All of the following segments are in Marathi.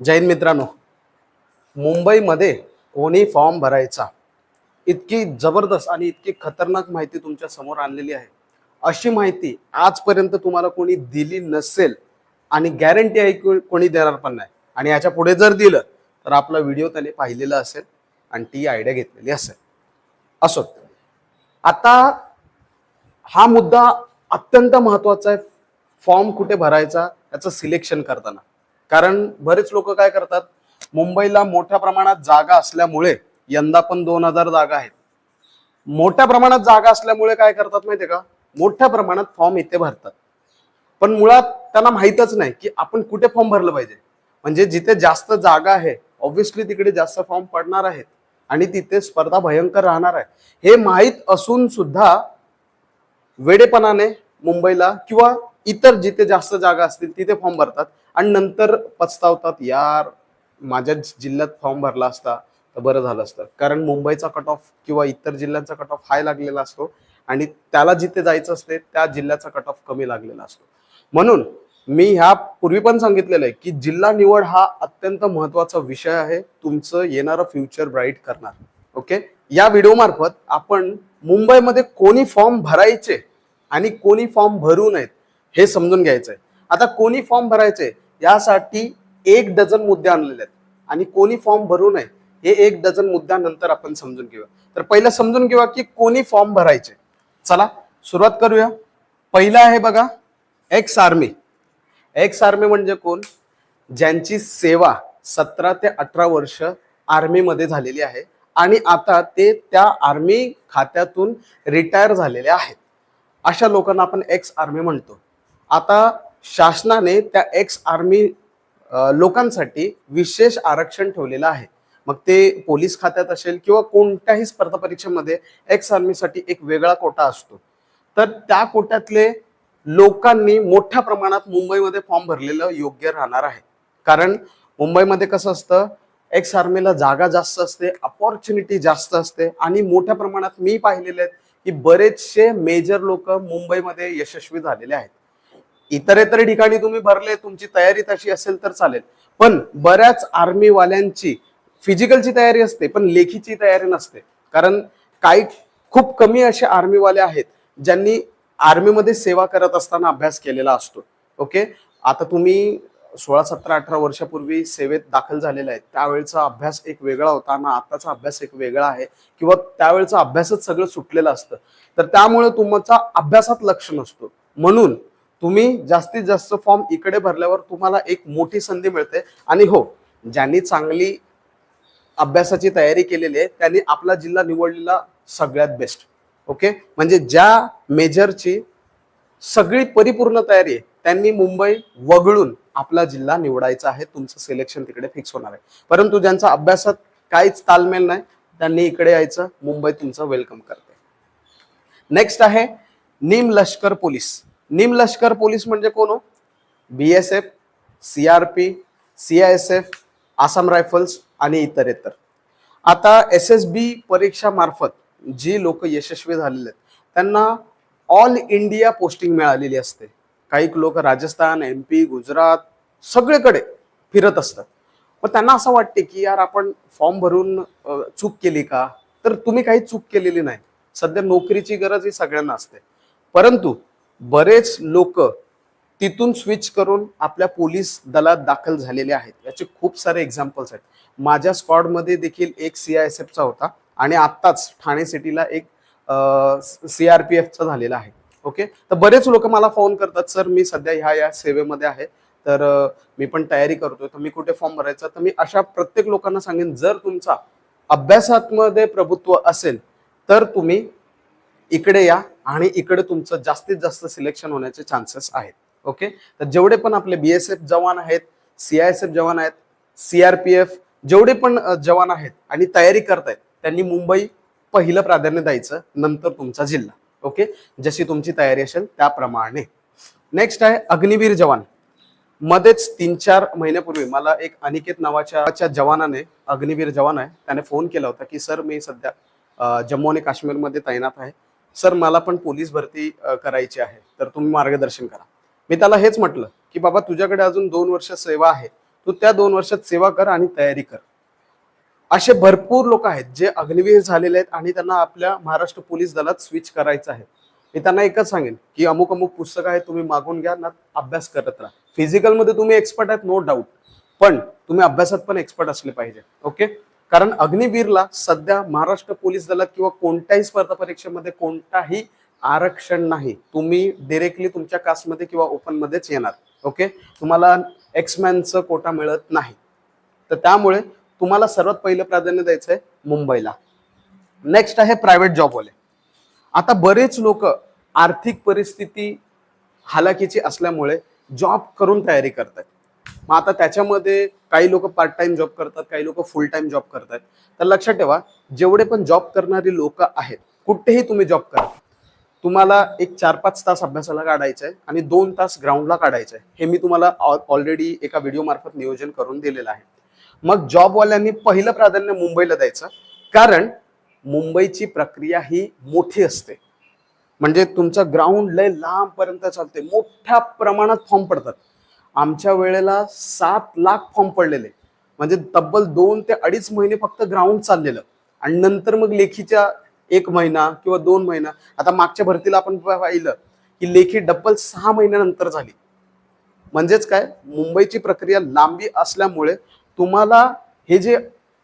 जैन मित्रांनो. मुंबईमध्ये कोणी फॉर्म भरायचा? इतकी जबरदस्त आणि इतकी खतरनाक माहिती तुमच्यासमोर आणलेली आहे. अशी माहिती आजपर्यंत तुम्हाला कोणी दिली नसेल आणि गॅरंटी आहे की कोणी देणार पण नाही. आणि याच्यापुढे जर दिलं तर आपला व्हिडिओ त्याने पाहिलेला असेल आणि ती आयडिया घेतलेली असेल. असो. आता हा मुद्दा अत्यंत महत्त्वाचा आहे. फॉर्म कुठे भरायचा? याचं सिलेक्शन करताना. कारण बरेच लोक काय करतात मुंबईला मोठ्या प्रमाणात जागा असल्यामुळे यंदा पण दोन हजार जागा आहेत. मोठ्या प्रमाणात जागा असल्यामुळे काय करतात माहितीये का? मोठ्या प्रमाणात फॉर्म इथे भरतात. पण मुळात त्यांना माहीतच नाही की आपण कुठे फॉर्म भरलं पाहिजे. म्हणजे जिथे जास्त जागा आहे ऑब्व्हियसली तिकडे जास्त फॉर्म पडणार आहेत आणि तिथे स्पर्धा भयंकर राहणार आहे. हे माहीत असून सुद्धा वेडेपणाने मुंबईला किंवा इतर जिथे जास्त जागा असतील तिथे फॉर्म भरतात. आणि नंतर पछतावतात यार माझ्या जिल्ह्यात फॉर्म भरला असता तर बरं झालं असतं. कारण मुंबईचा कट ऑफ किंवा इतर जिल्ह्यांचा कट ऑफ हाय लागलेला असतो आणि त्याला जिथे जायचं असते त्या जिल्ह्याचा कट ऑफ कमी लागलेला असतो. म्हणून मी ह्या पूर्वी पण सांगितलेलं आहे की जिल्हा निवड हा अत्यंत महत्त्वाचा विषय आहे. तुमचं येणारं फ्युचर ब्राईट करणार. ओके या व्हिडिओ मार्फत आपण मुंबईमध्ये कोणी फॉर्म भरायचे आणि कोणी फॉर्म भरू नयेत हे समजून घ्यायचंय. आता कोणी फॉर्म भरायचे यासाठी एक डझन मुद्दे आणलेले आहेत. आणि कोणी फॉर्म भरू नये हे एक डझन मुद्द्यानंतर आपण समजून घेऊया. तर पहिलं समजून घेऊया की कोणी फॉर्म भरायचे. चला सुरुवात करूया. पहिलं आहे बघा एक्स आर्मी एक्स आर्मी म्हणजे कोण? ज्यांची सेवा सतरा ते अठरा वर्ष आर्मीमध्ये झालेली आहे आणि आता ते त्या आर्मी खात्यातून रिटायर झालेले आहेत. अशा लोकांना आपण एक्स आर्मी म्हणतो. आता शासनाने त्या एक्स आर्मी लोकांसाठी विशेष आरक्षण ठेवलेलं आहे. मग ते पोलीस खात्यात असेल किंवा कोणत्याही स्पर्धा परीक्षेमध्ये एक्स आर्मीसाठी एक वेगळा कोटा असतो. तर त्या कोट्यातले लोकांनी मोठ्या प्रमाणात मुंबईमध्ये फॉर्म भरलेलं योग्य राहणार आहे. कारण मुंबईमध्ये कसं असतं एक्स आर्मीला जागा जास्त असते अपॉर्च्युनिटी जास्त असते आणि मोठ्या प्रमाणात मी पाहिलेले आहेत की बरेचसे मेजर लोक मुंबईमध्ये यशस्वी झालेले आहेत. इतर इतर ठिकाणी तुम्ही भरले तुमची तयारी तशी असेल तर चालेल. पण बऱ्याच आर्मीवाल्यांची फिजिकलची तयारी असते पण लेखीची तयारी नसते. कारण काही खूप कमी असे आर्मीवाले आहेत ज्यांनी आर्मीमध्ये सेवा करत असताना अभ्यास केलेला असतो. ओके? आता तुम्ही सोळा सतरा अठरा वर्षापूर्वी सेवेत दाखल झालेला आहे त्यावेळेचा अभ्यास एक वेगळा होता आणि आताचा अभ्यास एक वेगळा आहे किंवा त्यावेळेचा अभ्यासच सगळं सुटलेलं असतं. तर त्यामुळे तुमचा अभ्यासात लक्ष नसतो. म्हणून तुम्ही जास्तीत जास्त फॉर्म इकडे भरल्यावर तुम्हाला एक मोठी संधी मिळते. आणि हो ज्यांनी चांगली अभ्यासाची तयारी केलेली आहे त्यांनी आपला जिल्हा निवडलेला सगळ्यात बेस्ट ओके म्हणजे ज्या मेजरची सगळी परिपूर्ण तयारी आहे त्यांनी मुंबई वगळून आपला जिल्हा निवडायचा आहे. तुमचं सिलेक्शन तिकडे फिक्स होणार आहे. परंतु ज्यांचा अभ्यासात काहीच तालमेल नाही त्यांनी इकडे यायचं मुंबई तुमचं वेलकम करते नेक्स्ट आहे निम लष्कर पोलीस. निम लष्कर पोलीस म्हणजे कोण हो? B S F C R P C I S F Assam rifles आणि इतर इतर आता एस एस बी परीक्षामार्फत जी लोक यशस्वी झालेले आहेत त्यांना ऑल इंडिया पोस्टिंग मिळालेली असते. काही लोक राजस्थान एम पी गुजरात सगळीकडे फिरत असतात. मग त्यांना असं वाटते की यार आपण फॉर्म भरून चूक केली का? तर तुम्ही काही चूक केलेली नाही. सध्या नोकरीची गरज ही सगळ्यांना असते. परंतु बरेच लोक तिथून स्विच करून आपल्या पोलीस दलात दाखल झालेले आहेत. याचे खूप सारे एक्झाम्पल्स आहेत. माझ्या स्क्वॉडमध्ये देखील एक सी आय एस एफचा होता आणि आत्ताच ठाणे सिटीला एक सी आर पी एफचा झालेला आहे. ओके तर बरेच लोक मला फोन करतात सर मी सध्या ह्या या सेवेमध्ये आहे. तर मी पण तयारी करतोय. तर मी कुठे फॉर्म भरायचा? तर मी अशा प्रत्येक लोकांना सांगेन जर तुमचा अभ्यासामध्ये प्रभुत्व असेल तर तुम्ही इकडे या आणि इकडे तुमचं जास्तीत जास्त सिलेक्शन होण्याचे चान्सेस आहेत. ओके तर जेवढे पण आपले बी एस एफ जवान आहेत सी आय एस एफ जवान आहेत सी आर पी एफ जेवढे पण जवान आहेत आणि तयारी करतायत त्यांनी मुंबई पहिलं प्राधान्य द्यायचं नंतर तुमचा जिल्हा. ओके जशी तुमची तयारी असेल त्याप्रमाणे. नेक्स्ट आहे अग्निवीर जवान. मध्येच तीन चार महिन्यापूर्वी मला एक अनिकेत नावाच्या जवानाने अग्निवीर जवान आहे त्याने फोन केला होता की सर मी सध्या जम्मू आणि काश्मीरमध्ये तैनात आहे. सर मला पण पोलीस भरती करायची आहे. तर तुम्ही मार्गदर्शन करा. मी त्याला हेच म्हटलं की बाबा तुझ्याकडे अजून दोन वर्ष सेवा आहे. तू त्या दोन वर्षात सेवा कर आणि तयारी कर. असे भरपूर लोक आहेत जे अग्निवीर झालेले आहेत आणि त्यांना आपल्या महाराष्ट्र पोलीस दलात स्विच करायचं आहे. मी त्यांना एकच सांगेन की अमुक अमुक पुस्तकं आहेत तुम्ही मागून घ्या ना अभ्यास करत राहा. फिजिकलमध्ये तुम्ही एक्सपर्ट आहेत नो डाऊट पण तुम्ही अभ्यासात पण एक्सपर्ट असले पाहिजे ओके कारण अग्निवीरला सध्या महाराष्ट्र पोलीस दलात किंवा कोणत्याही स्पर्धा परीक्षेमध्ये कोणताही आरक्षण नाही. तुम्ही डिरेक्टली तुमच्या कास्टमध्ये किंवा ओपनमध्येच येणार. ओके तुम्हाला एक्समॅनचं कोटा मिळत नाही. तर त्यामुळे तुम्हाला सर्वात पहिलं प्राधान्य द्यायचं आहे मुंबईला. नेक्स्ट आहे प्रायव्हेट जॉबवाले आता बरेच लोक आर्थिक परिस्थिती हालाकीची असल्यामुळे जॉब करून तयारी करतात मग आता त्याच्यामध्ये काही लोक पार्ट टाइम जॉब करतात काही लोक फुल टाइम जॉब करतात तर लक्षात ठेवा जेवढे पण जॉब करणारी लोक आहेत कुठेही तुम्ही जॉब करा. तुम्हाला एक चार पाच तास अभ्यासाला काढायचं आहे आणि दोन तास ग्राउंडला काढायचं आहे हे मी तुम्हाला ऑलरेडी एका व्हिडिओ मार्फत नियोजन करून दिलेलं आहे. मग जॉबवाल्यांनी पहिलं प्राधान्य मुंबईला द्यायचं. कारण मुंबईची प्रक्रिया ही मोठी असते. म्हणजे तुमचं ग्राउंड लय लांबपर्यंत चालते मोठ्या प्रमाणात फॉर्म पडतात. आमच्या वेळेला सात लाख फॉर्म पडलेले. म्हणजे तब्बल दोन ते अडीच महिने फक्त ग्राउंड चाललेलं. आणि नंतर मग लेखीच्या एक महिना किंवा दोन महिना. आता मागच्या भरतीला आपण पाहिलं की लेखी डब्बल सहा महिन्यानंतर झाली. म्हणजेच काय? मुंबईची प्रक्रिया लांबी असल्यामुळे तुम्हाला हे जे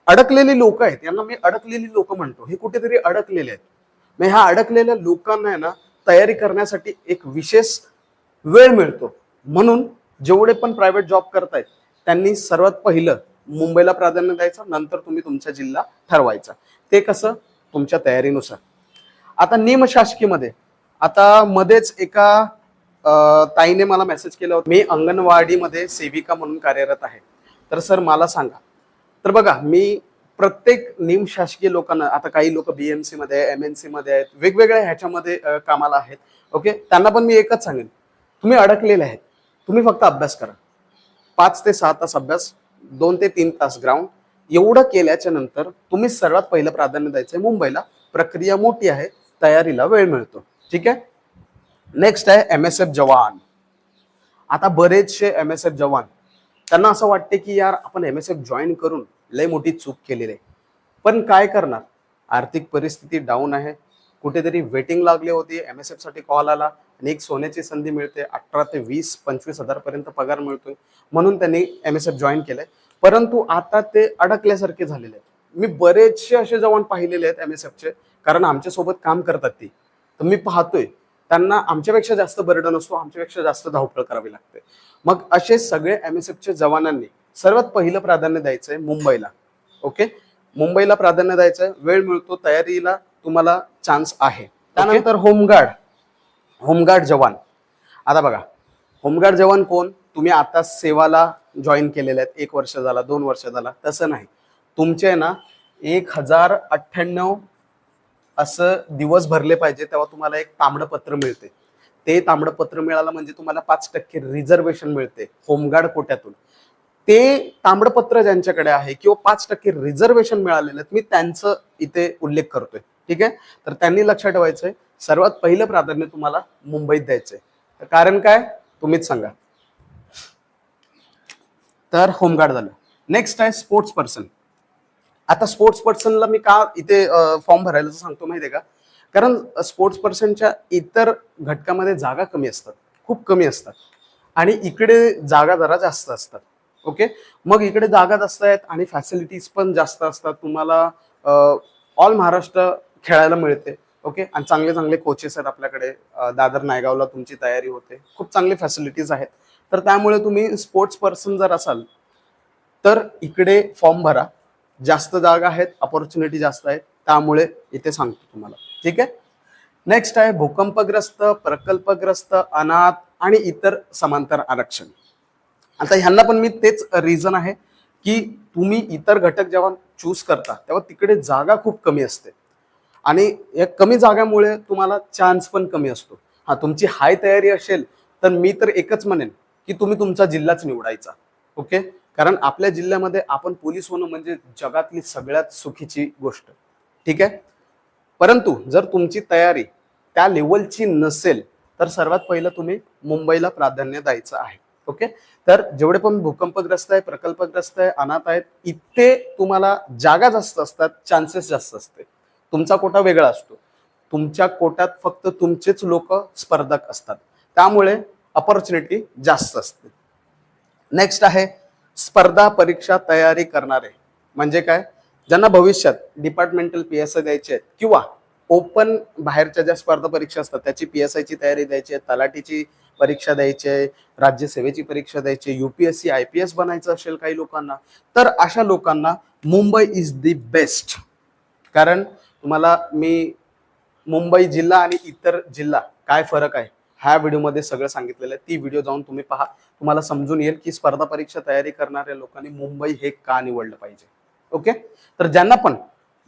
अडकलेले लोक आहेत यांना मी अडकलेली लोक म्हणतो. हे कुठेतरी अडकलेले आहेत. मग ह्या अडकलेल्या लोकांना आहे ना तयारी करण्यासाठी एक विशेष वेळ मिळतो. म्हणून जेवढे पण प्रायव्हेट जॉब करतायत त्यांनी सर्वात पहिलं मुंबईला प्राधान्य द्यायचं नंतर तुम्ही तुमचा जिल्हा ठरवायचा. ते कसं? तुमच्या तयारीनुसार. आता निमशासकीमध्ये आता मध्येच एका ताईने मला मेसेज केला होता. मी अंगणवाडीमध्ये सेविका म्हणून कार्यरत आहे. तर सर मला सांगा. तर बघा मी प्रत्येक निमशासकीय लोकांना आता काही लोक बीएमसी मध्ये एम एन सी मध्ये आहेत वेगवेगळ्या ह्याच्यामध्ये कामाला आहेत. ओके? त्यांना पण मी एकच सांगेन. तुम्ही अडकलेले आहेत. तुम्ही फक्त अभ्यास करा. पाच ते सहा तास अभ्यास दोन ते तीन तास ग्राउंड एवढं केल्याच्यानंतर तुम्ही सर्वात पहिलं प्राधान्य द्यायचं आहे मुंबईला. प्रक्रिया मोठी आहे तयारीला वेळ मिळतो. ठीक आहे? नेक्स्ट आहे एम एस एफ जवान. आता बरेचसे एम एस एफ जवान त्यांना असं वाटते की यार आपण एम एस एफ जॉईन करून लय मोठी चूक केलेली आहे. पण काय करणार? आर्थिक परिस्थिती डाऊन आहे. कुठेतरी वेटिंग लागली होती एम एस एफसाठी कॉल आला आणि एक सोन्याची संधी मिळते अठरा ते वीस पंचवीस हजारपर्यंत पगार मिळतोय म्हणून त्यांनी एम एस एफ जॉईन केलंय. परंतु आता ते अडकल्यासारखे झालेले आहेत. मी बरेचसे असे जवान पाहिलेले आहेत एम एस एफचे कारण आमच्यासोबत काम करतात ती. तर मी पाहतोय त्यांना आमच्यापेक्षा जास्त बर्डन असतो आमच्यापेक्षा जास्त धावपळ करावी लागते. मग असे सगळे एम एस एफच्या जवानांनी सर्वात पहिलं प्राधान्य द्यायचंय मुंबईला. ओके? मुंबईला प्राधान्य द्यायचंय वेळ मिळतो तयारीला तुम्हाला चान्स आहे. त्यानंतर होमगार्ड होमगार्ड जवान. आता बघा होमगार्ड जवान कोण? तुम्ही आता सेवाला जॉईन केलेले आहेत. एक वर्ष झाला दोन वर्ष झाला. तसं नाही. तुमचे ना एक हजार अठ्ठ्याण्णव असं दिवस भरले पाहिजे तेव्हा तुम्हाला एक तांबडपत्र मिळते. ते तांबडपत्र मिळालं म्हणजे तुम्हाला पाच टक्के रिझर्वेशन मिळते होमगार्ड कोट्यातून. ते तांबडपत्र ज्यांच्याकडे आहे किंवा पाच टक्के रिझर्वेशन मिळालेलं मी त्यांचं इथे उल्लेख करतोय. ठीक आहे? तर त्यांनी लक्षात ठेवायचंय. सर्वात पहिलं प्राधान्य तुम्हाला मुंबईत द्यायचंय. तर कारण काय? तुम्हीच सांगा. तर होमगार्ड झालं. नेक्स्ट आहे स्पोर्ट्स पर्सन आता स्पोर्ट्स पर्सनला मी का इथे फॉर्म भरायला सांगतो माहितीये का? कारण स्पोर्ट्स पर्सनच्या इतर घटकामध्ये जागा कमी असतात. खूप कमी असतात. आणि इकडे जागा जरा जास्त असतात. ओके? मग इकडे जागा जास्त आहेत आणि फॅसिलिटीज पण जास्त असतात. तुम्हाला ऑल महाराष्ट्र खेळायला मिळते ओके? आणि चांगले चांगले कोचेस आहेत आपल्याकडे. दादर नायगावला तुमची तयारी होते. खूप चांगले फॅसिलिटीज आहेत. तर त्यामुळे तुम्ही स्पोर्ट्स पर्सन जर असाल तर इकडे फॉर्म भरा. जास्त जागा आहेत अपॉर्च्युनिटी जास्त आहेत. त्यामुळे इथे सांगतो तुम्हाला. ठीक आहे? नेक्स्ट आहे भूकंपग्रस्त प्रकल्पग्रस्त अनाथ आणि इतर समांतर आरक्षण. आता ह्यांना पण मी तेच रिझन आहे की तुम्ही इतर घटक जेव्हा चूज करता तेव्हा तिकडे जागा खूप कमी असते. आणि या कमी जागामुळे तुम्हाला चान्स पण कमी असतो. हा तुमची हाय तयारी असेल तर मी तर एकच म्हणेन की तुम्ही तुमचा जिल्हाच निवडायचा. ओके कारण आपल्या जिल्ह्यामध्ये आपण पोलीस होणं म्हणजे जगातली सगळ्यात सुखीची गोष्ट. ठीक आहे? परंतु जर तुमची तयारी त्या लेवलची नसेल तर सर्वात पहिलं तुम्ही मुंबईला प्राधान्य द्यायचं आहे. ओके तर जेवढे पण भूकंपग्रस्त आहे प्रकल्पग्रस्त आहे अनाथ आहेत इथे तुम्हाला जागा जास्त असतात चान्सेस जास्त असते. तुमचा कोटा वेगळा असतो. तुमच्या कोट्यात फक्त तुमचेच लोक स्पर्धक असतात. त्यामुळे अपॉर्च्युनिटी जास्त असते. नेक्स्ट आहे स्पर्धा परीक्षा तयारी करणारे. म्हणजे काय? ज्यांना भविष्यात डिपार्टमेंटल पी एस आय द्यायचे आहेत किंवा ओपन बाहेरच्या ज्या स्पर्धा परीक्षा असतात त्याची पी एस आयची तयारी द्यायची आहे तलाठीची परीक्षा द्यायची आहे राज्यसेवेची परीक्षा द्यायची आहे युपीएससी आय पी एस बनायचं असेल काही लोकांना तर अशा लोकांना मुंबई इज दी बेस्ट कारण मला मी मुंबई जिल्हा आणि इतर जिल्हा काय फरक आहे ह्या व्हिडिओमध्ये सगळं सांगितलेलं आहे. ती व्हिडिओ जाऊन तुम्ही पहा. तुम्हाला समजून येईल की स्पर्धा परीक्षा तयारी करणाऱ्या लोकांनी मुंबई हे का निवडलं पाहिजे. ओके? तर ज्यांना पण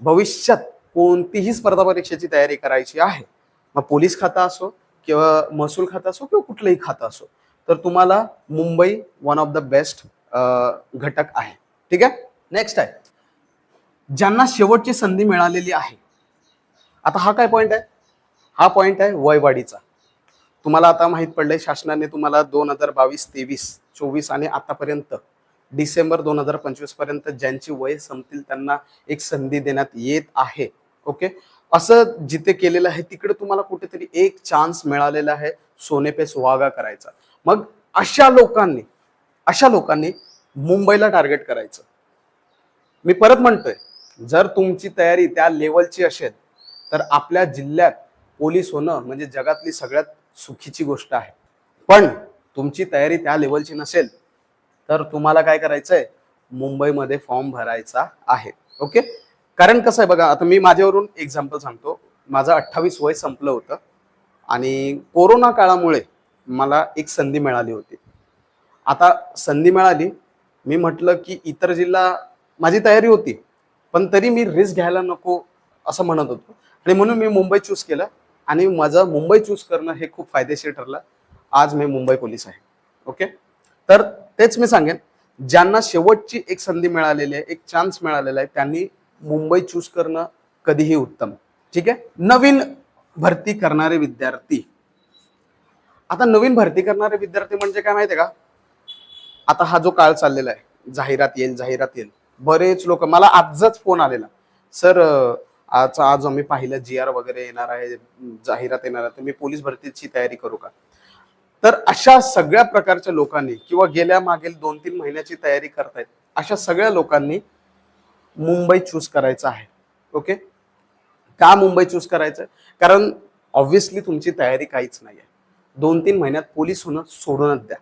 भविष्यात कोणतीही स्पर्धा परीक्षेची तयारी करायची आहे मग पोलीस खाता असो किंवा महसूल खातं असो किंवा कुठलंही खातं असो तर तुम्हाला Mumbai one of the best घटक आहे. ठीक आहे? नेक्स्ट आहे. ज्यांना शेवटची संधी मिळालेली आहे आता हा काय पॉईंट आहे? हा पॉईंट आहे वयवाढीचा. तुम्हाला आता माहीत पडलंय शासनाने तुम्हाला दोन हजार बावीस तेवीस चोवीस आणि आतापर्यंत डिसेंबर दोन हजार पंचवीसपर्यंत ज्यांची वय संपतील त्यांना एक संधी देण्यात येत आहे. ओके? असं जिथे केलेलं आहे तिकडे तुम्हाला कुठेतरी एक चान्स मिळालेला आहे सोने पे सुहागा करायचा. मग अशा लोकांनी अशा लोकांनी मुंबईला टार्गेट करायचं. मी परत म्हणतोय जर तुमची तयारी त्या लेवलची असेल तर आपल्या जिल्ह्यात पोलीस होणं म्हणजे जगातली सगळ्यात सुखीची गोष्ट आहे. पण तुमची तयारी त्या लेवलची नसेल तर तुम्हाला काय करायचं आहे मुंबईमध्ये फॉर्म भरायचा आहे. ओके कारण कसं आहे बघा आता मी माझ्यावरून एक्झाम्पल सांगतो. माझं अठ्ठावीस वय संपलं होतं आणि कोरोना काळामुळे मला एक संधी मिळाली होती. आता संधी मिळाली मी म्हटलं की इतर जिल्हा माझी तयारी होती पण तरी मी रिस्क घ्यायला नको असं म्हणत होतो. आणि म्हणून मी मुंबई चूज केलं. आणि माझं मुंबई चूज करणं हे खूप फायदेशीर ठरलं. आज मी मुंबई पोलीस आहे. ओके तर तेच मी सांगेन. ज्यांना शेवटची एक संधी मिळालेली आहे एक चान्स मिळालेला आहे त्यांनी मुंबई चूज करणं कधीही उत्तम. ठीक आहे? नवीन भरती करणारे विद्यार्थी. आता नवीन भरती करणारे विद्यार्थी म्हणजे काय माहितीये का? आता हा जो काळ चाललेला आहे जाहिरात येईल जाहिरात येईल. बरेच लोक मला आजच फोन आलेला. सर आज आज आम्ही पाहिलं जी आर वगैरे येणार आहे जाहिरात येणार आहे तर मी पोलीस भरतीची तयारी करू का? तर अशा सगळ्या प्रकारच्या लोकांनी किंवा गेल्या मागील दोन तीन महिन्याची तयारी करतायत अशा सगळ्या लोकांनी मुंबई चूज करायचं आहे. ओके का मुंबई चूज करायचं? कारण ऑब्व्हियसली तुमची तयारी काहीच नाही आहे दोन तीन महिन्यात पोलीस होणं सोडूनच द्या.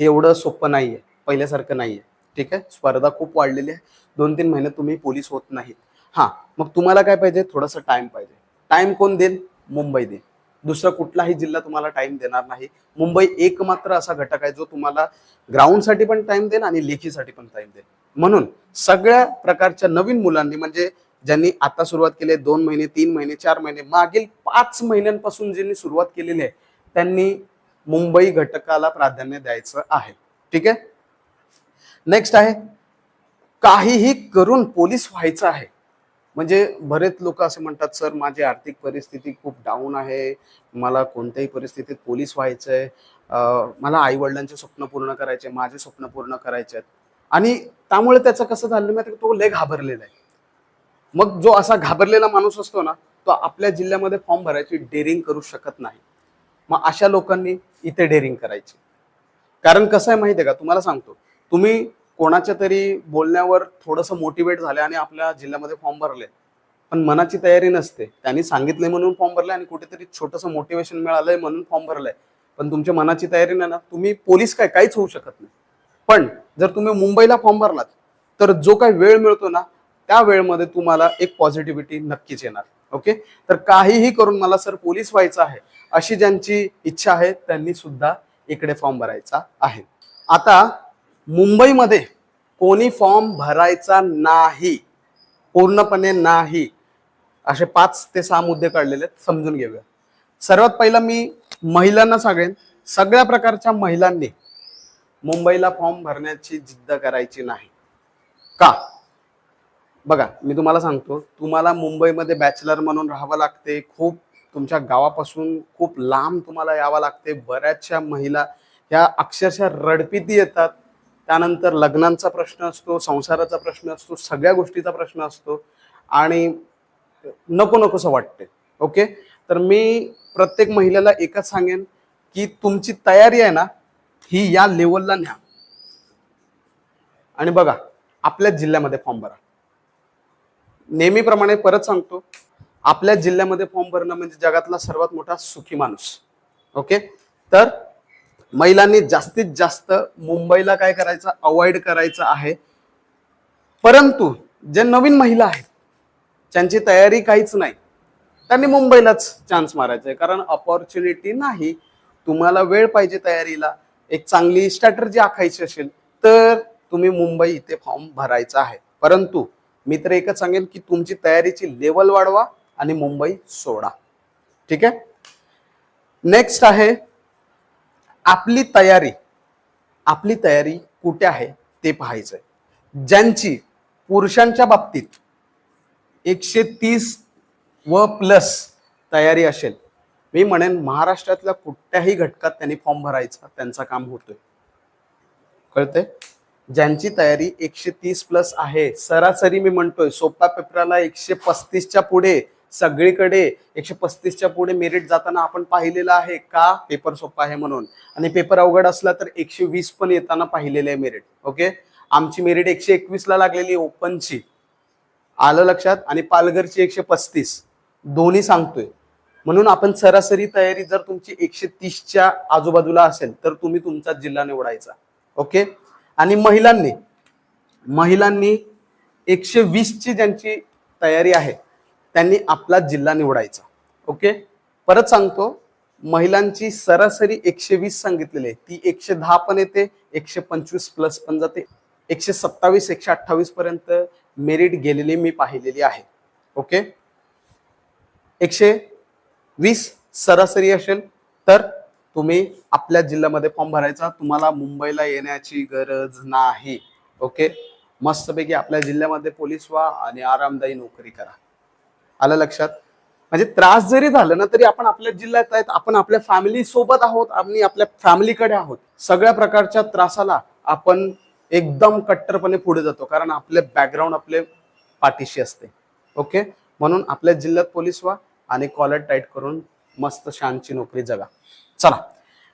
हे एवढं सोपं नाही आहे पहिल्यासारखं नाही आहे ठीक आहे? स्पर्धा खूप वाढलेली आहे. दोन तीन महिन्यात तुम्ही पोलीस होत नाहीत. हां मग तुम्हाला काय पाहिजे? थोडासा टाइम पाहिजे. टाइम कोण देईल? मुंबई देईल. दुसरा कुठलाही जिल्हा तुम्हाला टाइम देणार नाही. मुंबई एकमात्र असा घटक आहे जो तुम्हाला ग्राउंडसाठी पण टाइम देईल आणि लेखीसाठी पण टाइम देईल. म्हणून सगळ्या प्रकारच्या नवीन मुलांनी म्हणजे ज्यांनी आता सुरुवात केली आहे दोन महिने तीन महिने चार महिने मागील पाच महिन्यांपासून ज्यांनी सुरुवात केलेली आहे त्यांनी मुंबई घटकाला प्राधान्य द्यायचं आहे. ठीक आहे? नेक्स्ट आहे काहीही करून पोलीस व्हायचं आहे. म्हणजे बरेच लोक असे म्हणतात सर माझी आर्थिक परिस्थिती खूप डाऊन आहे. मला कोणत्याही परिस्थितीत पोलीस व्हायचं आहे मला आई वडिलांचे स्वप्न पूर्ण करायचे माझे स्वप्न पूर्ण करायचे आहेत. आणि त्यामुळे त्याचं कसं झालं माहिती तो लय घाबरलेला आहे. मग जो असा घाबरलेला माणूस असतो ना तो आपल्या जिल्ह्यामध्ये फॉर्म भरायची डेअरिंग करू शकत नाही. मग अशा लोकांनी इथे डेअरिंग करायची. कारण कसं आहे माहिती आहे का? तुम्हाला सांगतो. तुम्ही कोणाच्या तरी बोलण्यावर थोडंसं मोटिवेट झाले आणि आपल्या जिल्ह्यामध्ये फॉर्म भरले. पण मनाची तयारी नसते. त्यांनी सांगितले म्हणून फॉर्म भरलाय आणि कुठेतरी छोटंसं मोटिवेशन मिळालंय म्हणून फॉर्म भरलाय. पण तुमच्या मनाची तयारी नाही ना तुम्ही पोलीस काय काहीच होऊ शकत नाही. पण जर तुम्ही मुंबईला फॉर्म भरलात तर जो काही वेळ मिळतो ना त्या वेळमध्ये तुम्हाला एक पॉझिटिव्हिटी नक्कीच येणार. ओके तर काहीही करून मला सर पोलीस व्हायचं आहे अशी ज्यांची इच्छा आहे त्यांनी सुद्धा इकडे फॉर्म भरायचा आहे. आता मुंबईमध्ये कोणी फॉर्म भरायचा नाही पूर्णपणे नाही असे पाच ते सहा मुद्दे काढलेले आहेत समजून घेऊया. सर्वात पहिला मी महिलांना सांगेन सगळ्या प्रकारच्या महिलांनी मुंबईला फॉर्म भरण्याची जिद्द करायची नाही. का? बघा मी तुम्हाला सांगतो तुम्हाला मुंबईमध्ये बॅचलर म्हणून राहावं लागते खूप तुमच्या गावापासून खूप लांब तुम्हाला यावं लागते बऱ्याचशा महिला ह्या अक्षरशः रडपिती येतात त्यानंतर लग्नांचा प्रश्न असतो संसाराचा प्रश्न असतो सगळ्या गोष्टीचा प्रश्न असतो. आणि नको नकोसं वाटते ओके? तर मी प्रत्येक महिलेला एकच सांगेन की तुमची तयारी आहे ना ही या लेवलला न्या. आणि बघा आपल्याच जिल्ह्यामध्ये फॉर्म भरा. नेहमीप्रमाणे परत सांगतो आपल्या जिल्ह्यामध्ये फॉर्म भरणं म्हणजे जगातला सर्वात मोठा सुखी माणूस. ओके? तर महिलांनी जास्तीत जास्त मुंबईला काय करायचं? अवॉइड करायचं आहे. परंतु जे नवीन महिला आहेत ज्यांची तयारी काहीच नाही. त्यांनी मुंबईलाच चान्स मारायचा आहे. कारण अपॉर्च्युनिटी नाही. तुम्हाला वेळ पाहिजे तयारीला. एक चांगली स्ट्रॅटर्जी आखायची असेल तर तुम्ही मुंबई इथे फॉर्म भरायचा आहे. परंतु मी तर एकच सांगेन की तुमची तयारीची लेवल वाढवा आणि मुंबई सोडा. ठीक आहे? नेक्स्ट आहे आपली तयारी आपली तयारी कुठे आहे ते पाहायचंय. ज्यांची पुरुषांच्या बाबतीत एकशे तीस व प्लस तयारी असेल मी म्हणेन महाराष्ट्रातल्या कुठल्याही घटकात त्यांनी फॉर्म भरायचा त्यांचं काम होतोय. कळतंय? ज्यांची तयारी एकशे तीस प्लस आहे सरासरी मी म्हणतोय सोपा पेपराला एकशे पस्तीसच्या पुढे सगळीकडे एकशे पस्तीसच्या पुढे मेरिट जाताना आपण पाहिलेलं आहे का? पेपर सोपा आहे म्हणून. आणि पेपर अवघड असला तर एकशे वीस पण येताना पाहिलेले आहे मेरिट ओके आमची मेरिट एकशे एकवीसला लागलेली ओपनची आलं लक्षात? आणि पालघरची एकशे पस्तीस. दोन्ही सांगतोय. म्हणून आपण सरासरी तयारी जर तुमची एकशे तीसच्या आजूबाजूला असेल तर तुम्ही तुमचा जिल्हा निवडायचा. ओके आणि महिलांनी महिलांनी एकशे वीसची ज्यांची तयारी आहे त्यांनी आपला जिल्हा निवडायचा. ओके परत सांगतो महिलांची सरासरी एकशे वीस सांगितलेली आहे. ती एकशे दहा पण येते एकशे पंचवीस प्लस पण जाते. एकशे सत्तावीस एकशे अठ्ठावीस पर्यंत मेरिट गेलेली मी पाहिलेली आहे. ओके एकशे वीस सरासरी असेल तर तुम्ही आपल्या जिल्ह्यामध्ये फॉर्म भरायचा. तुम्हाला मुंबईला येण्याची गरज नाही. ओके मस्तपैकी आपल्या जिल्ह्यामध्ये पोलीस व्हा आणि आरामदायी नोकरी करा. आलं लक्षात. म्हणजे त्रास जरी झाला ना तरी आपण आपल्या जिल्ह्यात आहेत आपण आपल्या फॅमिली सोबत आहोत आणि आपल्या फॅमिलीकडे आहोत. सगळ्या प्रकारच्या त्रासाला आपण एकदम कट्टरपणे पुढे जातो कारण आपले बॅकग्राऊंड आपले पाठीशी असते. ओके म्हणून आपल्या जिल्ह्यात पोलीस व्हा आणि कॉलर टाईट करून मस्त शांतची नोकरी जगा. चला.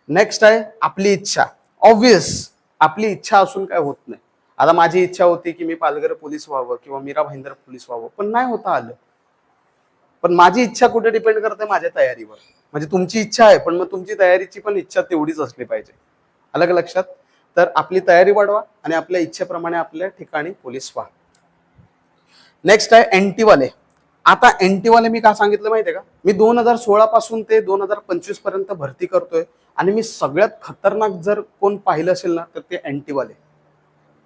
नेक्स्ट आहे आपली इच्छा. ऑब्विस आपली इच्छा असून काय होत नाही. आता माझी इच्छा होती की मी पालघर पोलीस व्हावं किंवा मीरा भाईंदर पोलीस व्हावं पण नाही होता आलं. पण माझी इच्छा कुठे डिपेंड करते? माझ्या तयारीवर. म्हणजे तुमची इच्छा आहे पण मग तुमची तयारीची पण इच्छा तेवढीच असली पाहिजे. अलग लक्षात? तर आपली तयारी वाढवा आणि आपल्या इच्छेप्रमाणे आपल्या ठिकाणी पोलीस व्हा. नेक्स्ट आहे एनटी वाले आता एनटी वाले मी का सांगितलं माहितीये का? मी दोन हजार सोळा पासून ते दोन हजार पंचवीसपर्यंत भरती करतोय आणि मी सगळ्यात खतरनाक जर कोण पाहिलं असेल ना तर ते एनटीवाले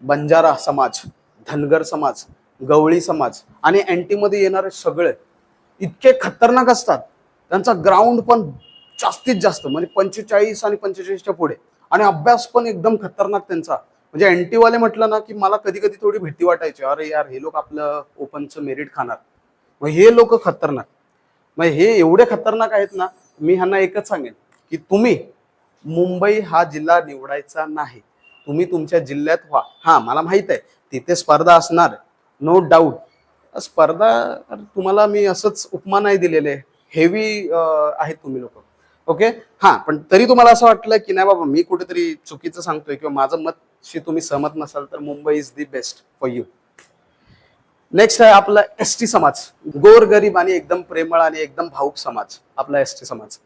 बंजारा समाज धनगर समाज गवळी समाज आणि एनटी मध्ये येणारे सगळे इतके खतरनाक असतात. त्यांचा ग्राउंड पण जास्तीत जास्त म्हणजे पंचेचाळीस आणि पंचेचाळीसच्या पुढे. आणि अभ्यास पण एकदम खतरनाक त्यांचा. म्हणजे अँटीवाले म्हटलं ना की मला कधी कधी थोडी भीती वाटायची. अरे यार हे लोक आपलं ओपनचं मेरिट खाणार. मग हे लोक खतरनाक. मग हे एवढे खतरनाक आहेत ना मी ह्यांना एकच सांगेन की तुम्ही मुंबई हा जिल्हा निवडायचा नाही. तुम्ही तुमच्या जिल्ह्यात व्हा. हा मला माहीत आहे. तिथे स्पर्धा असणार नो डाऊट स्पर्धा तुम्हाला मी असंच उपमा नाही दिलेले हेवी आहेत तुम्ही लोक. ओके हा पण तरी तुम्हाला असं वाटलं की नाही बाबा मी कुठेतरी चुकीचं सांगतोय किंवा माझं मतशी तुम्ही सहमत नसाल तर Mumbai is the best for you next आहे आपला एस टी समाज. गोर गरीब आणि एकदम प्रेमळ आणि एकदम भाऊक समाज आपला एस टी समाज.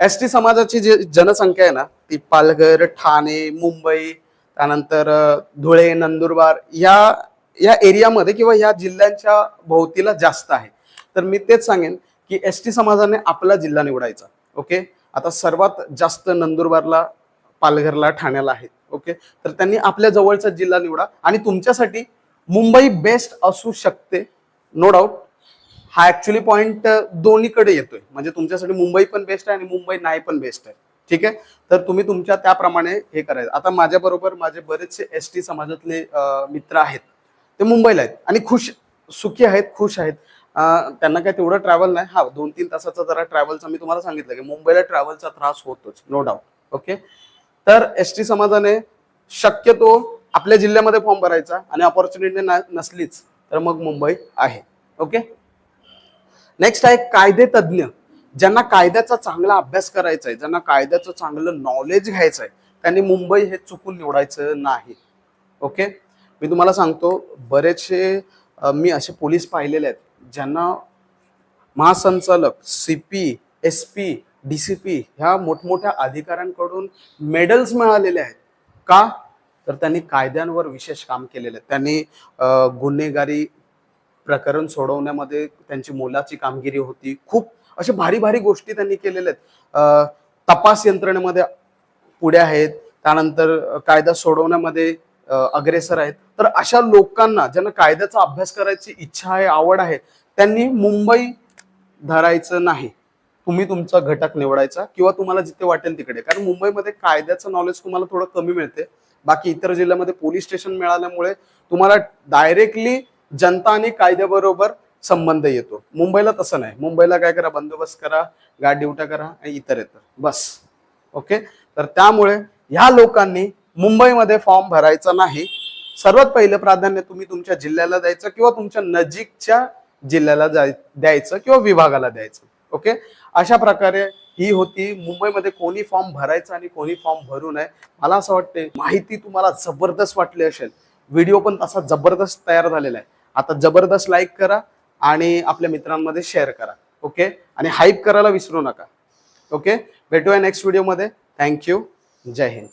एस टी समाजाची जी जनसंख्या आहे ना ती पालघर ठाणे मुंबई त्यानंतर धुळे नंदुरबार या या एरियामध्ये किंवा या जिल्ह्यांच्या भोवतीला जास्त आहे. तर मी तेच सांगेन की एस टी समाजाने आपला जिल्हा निवडायचा. ओके? आता सर्वात जास्त नंदुरबारला पालघरला ठाण्याला आहे ओके? तर त्यांनी आपल्या जवळचा जिल्हा निवडा आणि तुमच्यासाठी मुंबई बेस्ट असू शकते. नो डाऊट हा ऍक्च्युली पॉईंट दोन्हीकडे येतोय. म्हणजे तुमच्यासाठी मुंबई पण बेस्ट आहे आणि मुंबई नाही पण बेस्ट आहे. ठीक आहे? तर तुम्ही तुमच्या त्याप्रमाणे हे करायचं. आता माझ्याबरोबर माझे बरेचसे एस टी समाजातले मित्र आहेत. ते मुंबईला आहेत. आणि खुश सुखी आहेत खुश आहेत. त्यांना काय तेवढं ट्रॅव्हल नाही. हा दोन तीन तासाचा जरा ट्रॅव्हलचा मी तुम्हाला सांगितलं की मुंबईला ट्रॅव्हलचा त्रास होतोच नो डाऊट ओके तर एस टी समाजाने शक्यतो आपल्या जिल्ह्यामध्ये फॉर्म भरायचा आणि ऑपॉर्च्युनिटी नसलीच तर मग मुंबई आहे. ओके नेक्स्ट आहे कायदे तज्ज्ञ. ज्यांना कायद्याचा चांगला अभ्यास करायचा आहे ज्यांना कायद्याचं चांगलं नॉलेज घ्यायचं आहे त्यांनी मुंबई हे चुकून निवडायचं नाही. ओके मी तुम्हाला सांगतो बरेचसे मी असे पोलीस पाहिलेले आहेत ज्यांना महासंचालक C P S P D C P ह्या मोठमोठ्या अधिकाऱ्यांकडून मेडल्स मिळालेले आहेत. का? तर त्यांनी कायद्यांवर विशेष काम केलेलं आहे. त्यांनी गुन्हेगारी प्रकरण सोडवण्यामध्ये त्यांची मोलाची कामगिरी होती. खूप अशा भारी भारी गोष्टी त्यांनी केलेल्या आहेत. तपास यंत्रणेमध्ये पुढे आहेत. त्यानंतर कायदा सोडवण्यामध्ये अग्रेसर आहेत. तर अशा लोकांना ज्यांना कायद्याचा अभ्यास करायची इच्छा आहे आवड आहे त्यांनी मुंबई धरायचं नाही. तुम्ही तुमचा घटक निवडायचा किंवा तुम्हाला जिथे वाटेल तिकडे. कारण मुंबईमध्ये कायद्याचं नॉलेज तुम्हाला थोडं कमी मिळते. बाकी इतर जिल्ह्यामध्ये पोलीस स्टेशन मिळाल्यामुळे तुम्हाला डायरेक्टली जनता आणि कायद्याबरोबर संबंध येतो. मुंबईला तसं नाही. मुंबईला काय करा बंदोबस्त करा गाडी उठा करा आणि इतर इतर बस. ओके? तर त्यामुळे ह्या लोकांनी मुंबईमध्ये फॉर्म भरायचा नाही. सर्वात पहिलं प्राधान्य तुम्ही तुमच्या जिल्ह्याला द्यायचं किंवा तुमच्या नजीकच्या जिल्ह्याला जाय द्यायचं किंवा विभागाला द्यायचं. ओके अशा प्रकारे ही होती. मुंबईमध्ये कोणी फॉर्म भरायचा आणि कोणी फॉर्म भरू नये. मला असं वाटते माहिती तुम्हाला जबरदस्त वाटली असेल. व्हिडिओ पण तसा जबरदस्त तयार झालेला आहे. आता जबरदस्त लाईक करा आणि आपल्या मित्रांमध्ये शेअर करा. ओके आणि हाईप करायला विसरू नका. ओके भेटूया नेक्स्ट व्हिडिओमध्ये थँक्यू जय हिंद.